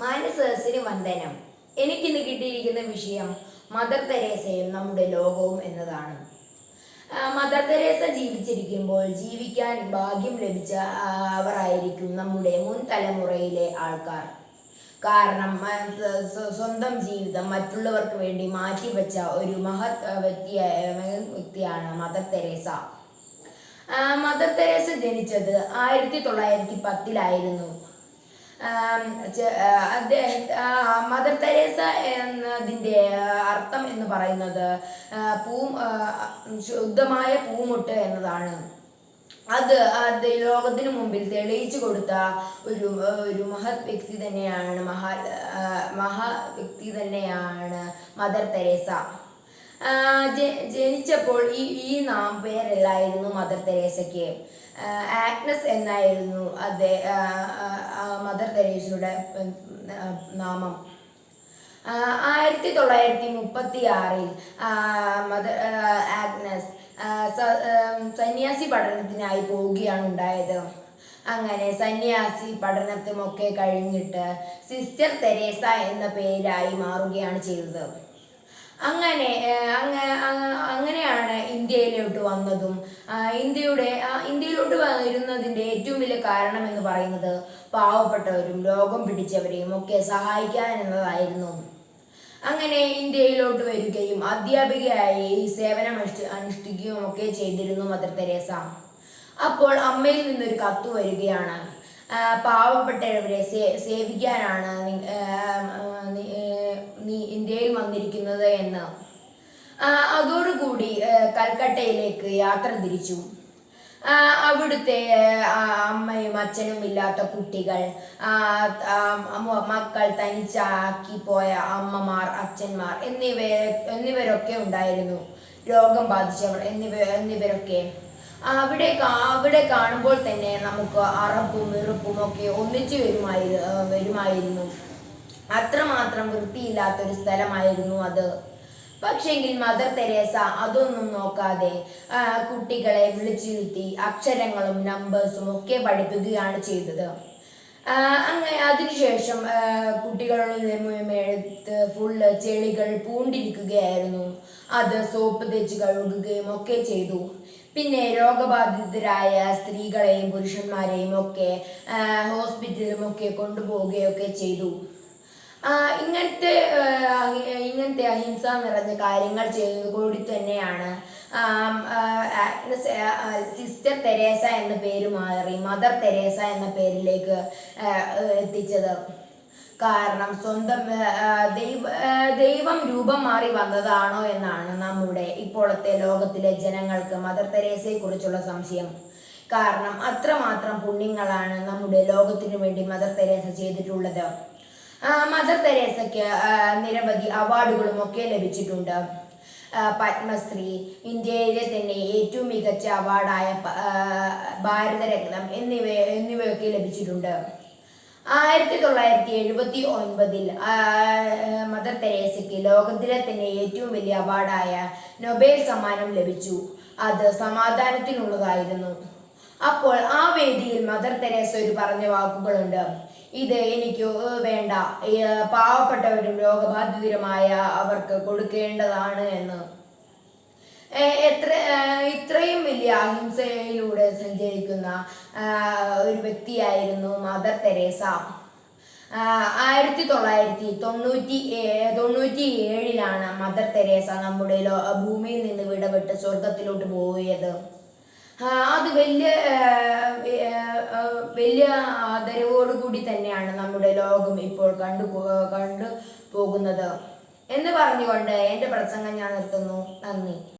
മാനസഹസിന് വന്ദനം. എനിക്കിന്ന് കിട്ടിയിരിക്കുന്ന വിഷയം മദർ തെരേസയും നമ്മുടെ ലോകവും എന്നതാണ്. മദർ തെരേസ ജീവിച്ചിരിക്കുമ്പോൾ ജീവിക്കാൻ ഭാഗ്യം ലഭിച്ച അവരായിരിക്കും നമ്മുടെ മുൻ തലമുറയിലെ ആൾക്കാർ. കാരണം സ്വന്തം ജീവിതം മറ്റുള്ളവർക്ക് വേണ്ടി മാറ്റിവെച്ച ഒരു മഹത് വ്യക്തിയായ വ്യക്തിയാണ് മദർ തെരേസ. മദർ തെരേസ ജനിച്ചത് ആയിരത്തി തൊള്ളായിരത്തി പത്തിലായിരുന്നു. മദർ തെരേസ എന്നതിന്റെ അർത്ഥം എന്ന് പറയുന്നത് പൂ ശുദ്ധമായ പൂമുട്ട് എന്നതാണ്. അത് അത് ലോകത്തിന് മുമ്പിൽ തെളിയിച്ചു കൊടുത്ത ഒരു ഒരു മഹത് വ്യക്തി തന്നെയാണ് മഹാ മഹാ വ്യക്തി തന്നെയാണ് മദർ തെരേസ. ജനിച്ചപ്പോൾ ഈ ഈ നാം പേരല്ലായിരുന്നു മദർ തെരേസയ്ക്ക്. ആഗ്നസ് എന്നായിരുന്നു ആ, മദർ തെരേസയുടെ നാമം. ആയിരത്തി തൊള്ളായിരത്തി മുപ്പത്തി ആറിൽ മദർ ആഗ്നസ് സന്യാസി പഠനത്തിനായി പോവുകയാണ് ഉണ്ടായത്. അങ്ങനെ സന്യാസി പഠനത്തുമൊക്കെ കഴിഞ്ഞിട്ട് സിസ്റ്റർ തെരേസ എന്ന പേരായി മാറുകയാണ് ചെയ്തത്. അങ്ങനെ അങ്ങനെയാണ് ഇന്ത്യയിലോട്ട് വന്നതും. ഇന്ത്യയുടെ ഇന്ത്യയിലോട്ട് വരുന്നതിന്റെ ഏറ്റവും വലിയ കാരണം എന്ന് പറയുന്നത് പാവപ്പെട്ടവരും രോഗം പിടിച്ചവരെയും ഒക്കെ സഹായിക്കാൻ എന്നതായിരുന്നു. അങ്ങനെ ഇന്ത്യയിലോട്ട് വരികയും അധ്യാപികയായി സേവനം അനുഷ്ഠി- അനുഷ്ഠിക്കുകയും ഒക്കെ ചെയ്തിരുന്നു മദർ തെരേസ. അപ്പോൾ അമ്മയിൽ നിന്നൊരു കത്ത് വരികയാണ്. പാവപ്പെട്ടവരെ സേവിക്കാനാണ് നി- ആ, ആ, നി- ഏ, നീ ഇന്ത്യയിൽ വന്നിരിക്കുന്നത് എന്ന് ആ, അതോടുകൂടി ആ, കൽക്കട്ടയിലേക്ക് യാത്ര തിരിച്ചു. അവിടുത്തെ അമ്മയും അച്ഛനും ഇല്ലാത്ത കുട്ടികൾ മക്കൾ തനിച്ചാക്കി പോയ അമ്മമാർ അച്ഛന്മാർ എന്നിവ എന്നിവരൊക്കെ ഉണ്ടായിരുന്നു. രോഗം ബാധിച്ചവർ എന്നിവ എന്നിവരൊക്കെ. അവിടെ അവിടെ കാണുമ്പോൾ തന്നെ നമുക്ക് അറപ്പും വെറുപ്പും ഒക്കെ ഒന്നിച്ചു വരുമായി വരുമായിരുന്നു. അത്രമാത്രം വൃത്തിയില്ലാത്തൊരു സ്ഥലമായിരുന്നു അത്. പക്ഷെങ്കിൽ മദർ തെരേസ അതൊന്നും നോക്കാതെ കുട്ടികളെ വിളിച്ചിരുത്തി അക്ഷരങ്ങളും നമ്പേഴ്സും ഒക്കെ പഠിപ്പിക്കുകയാണ് ചെയ്തത്. അങ്ങനെ അതിനുശേഷം കുട്ടികളുടെ മേത്ത് ഫുള്ള് ചെളികൾ പൂണ്ടിരിക്കുകയായിരുന്നു. അത് സോപ്പ് തേച്ച് കഴുകുകയും ഒക്കെ ചെയ്തു. പിന്നെ രോഗബാധിതരായ സ്ത്രീകളെയും പുരുഷന്മാരെയും ഒക്കെ ഹോസ്പിറ്റലിലും ഒക്കെ കൊണ്ടുപോവുകയൊക്കെ ചെയ്തു. ഇങ്ങനത്തെ ഇങ്ങനത്തെ അഹിംസ നിറഞ്ഞ കാര്യങ്ങൾ ചെയ്തത് കൂടി തന്നെയാണ്. സിസ്റ്റർ തെരേസ എന്ന പേര് മാറി മദർ തെരേസ എന്ന പേരിലേക്ക് എത്തിച്ചത്. കാരണം സ്വന്തം ദൈവ ദൈവം രൂപം മാറി വന്നതാണോ എന്നാണ് നമ്മുടെ ഇപ്പോഴത്തെ ലോകത്തിലെ ജനങ്ങൾക്ക് മദർ തെരേസയെക്കുറിച്ചുള്ള സംശയം. കാരണം അത്രമാത്രം പുണ്യങ്ങളാണ് നമ്മുടെ ലോകത്തിനു വേണ്ടി മദർ തെരേസ ചെയ്തിട്ടുള്ളത്. മദർ തെരേസയ്ക്ക് നിരവധി അവാർഡുകളും ഒക്കെ ലഭിച്ചിട്ടുണ്ട്. പത്മശ്രീ ഇന്ത്യയിലെ തന്നെ ഏറ്റവും മികച്ച അവാർഡായ ഭാരതരത്നം എന്നിവ എന്നിവയൊക്കെ ലഭിച്ചിട്ടുണ്ട്. ആയിരത്തി തൊള്ളായിരത്തി എഴുപത്തി ഒൻപതിൽ മദർ തെരേസയ്ക്ക് ലോകത്തിലെ തന്നെ ഏറ്റവും വലിയ അവാർഡായ നൊബേൽ സമ്മാനം ലഭിച്ചു. അത് സമാധാനത്തിനുള്ളതായിരുന്നു. അപ്പോൾ ആ വേദിയിൽ മദർ തെരേസ ഒരു പറഞ്ഞ വാക്കുകളുണ്ട്. ഇത് എനിക്ക് വേണ്ട. പാവപ്പെട്ടവരും രോഗബാധിതരുമായ അവർക്ക് കൊടുക്കേണ്ടതാണ് എന്ന്. എത്ര ഇത്രയും വലിയ അഹിംസയിലൂടെ സഞ്ചരിക്കുന്ന ഒരു വ്യക്തിയായിരുന്നു മദർ തെരേസ. ആയിരത്തി തൊള്ളായിരത്തി തൊണ്ണൂറ്റി തൊണ്ണൂറ്റി ഏഴിലാണ് മദർ തെരേസ നമ്മുടെ ഭൂമിയിൽ നിന്ന് വിടവിട്ട് സ്വർഗത്തിലോട്ട് പോയത്. അത് വലിയ വലിയ ആദരവോടുകൂടി തന്നെയാണ് നമ്മുടെ ലോകം ഇപ്പോൾ കണ്ടു കണ്ടു പോകുന്നത്. എന്ന് പറഞ്ഞുകൊണ്ട് എന്റെ പ്രസംഗം ഞാൻ നിർത്തുന്നു. നന്ദി.